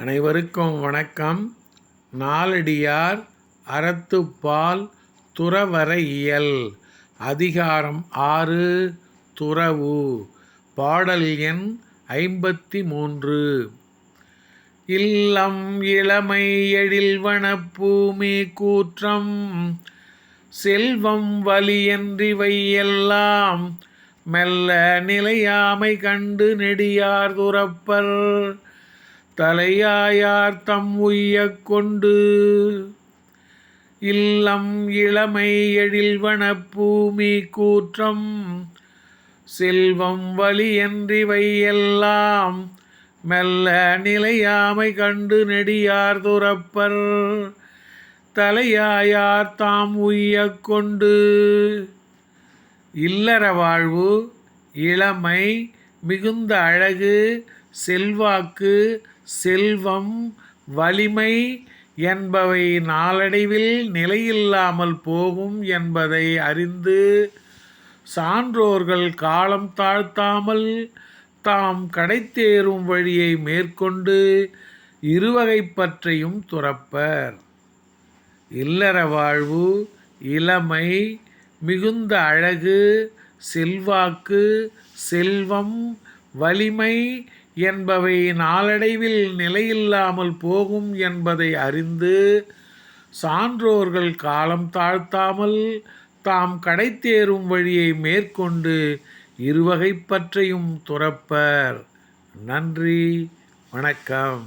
அனைவருக்கும் வணக்கம். நாலடியார் அறத்துப்பால் துறவர இயல். அதிகாரம் ஆறு துறவு. பாடல் எண் ஐம்பத்தி மூன்று இல்லம் இளமை எழில்வனப்பூமி கூற்றம். செல்வம் வலியன்றிவை எல்லாம் மெல்ல நிலையாமை கண்டு நெடியார் துறப்பர். தலையாயார் தம் உய்யக் கொண்டு இல்லம் இளமை எழில்வன பூமி கூற்றம் செல்வம் வலியன்றிவை எல்லாம் மெல்ல நிலையாமை கண்டு நெடியார் துறப்பர். தலையாயார் தாம் உய்ய கொண்டு இல்லற வாழ்வு இளமை மிகுந்த அழகு செல்வாக்கு செல்வம் வலிமை என்பவை நாளடைவில் நிலையில்லாமல் போகும் என்பதை அறிந்து சான்றோர்கள் காலம் தாழ்த்தாமல் தாம் கடைத்தேறும் வழியை மேற்கொண்டு இருவகை பற்றையும் துறப்பர். இல்லற வாழ்வு இளமை மிகுந்த அழகு செல்வாக்கு செல்வம் வலிமை என்பவை நாளடைவில் நிலையில்லாமல் போகும் என்பதை அறிந்து சான்றோர்கள் காலம் தாழ்த்தாமல் தாம் கடைத்தேறும் வழியை மேற்கொண்டு இருவகைப்பற்றையும் துறப்பர். நன்றி வணக்கம்.